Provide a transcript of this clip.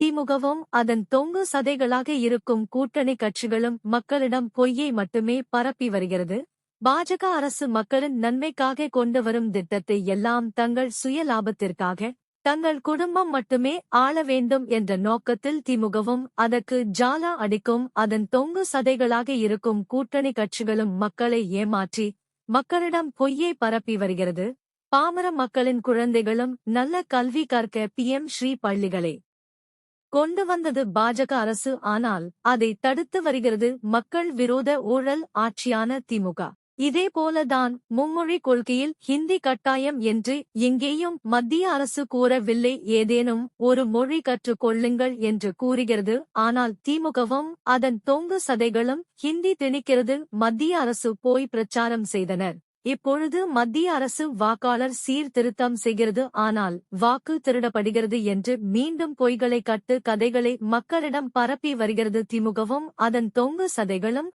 திமுகவும் அதன் தொங்கு சதைகளாக இருக்கும் கூட்டணி கட்சிகளும் மக்களிடம் பொய்யை மட்டுமே பரப்பி வருகிறது. பாஜக அரசு மக்களின் நன்மைக்காக கொண்டு வரும் திட்டத்தை எல்லாம் தங்கள் சுய லாபத்திற்காக தங்கள் குடும்பம் மட்டுமே ஆள வேண்டும் என்ற நோக்கத்தில் திமுகவும் அதற்கு ஜாலா அடிக்கும் அதன் தொங்கு சதைகளாக இருக்கும் கூட்டணி கட்சிகளும் மக்களை ஏமாற்றி மக்களிடம் பொய்யை பரப்பி வருகிறது. பாமர மக்களின் குழந்தைகளும் நல்ல கல்வி கற்க பிஎம் ஸ்ரீ பள்ளிகளே. கொண்டு வந்தது பாஜக அரசு. ஆனால் அதை தடுத்து வருகிறது மக்கள் விரோத ஊழல் ஆட்சியான திமுக. இதேபோலதான் மும்மொழி கொள்கையில் ஹிந்தி கட்டாயம் என்று எங்கேயும் மத்திய அரசு கூறவில்லை. ஏதேனும் ஒரு மொழி கற்றுக் கொள்ளுங்கள் என்று கூறுகிறது. ஆனால் திமுகவும் அதன் தொங்கு சதைகளும் ஹிந்தி திணிக்கிறது. மத்திய அரசு போய் பிரச்சாரம் செய்தனர். இப்பொழுது மத்திய அரசு வாக்காளர் சீர்திருத்தம் செய்கிறது. ஆனால் வாக்கு திருடப்படுகிறது என்று மீண்டும் பொய்களை கட்டு கதைகளை மக்களிடம் பரப்பி வருகிறது. திமுகவும் அதன் தொங்கு சதைகளும்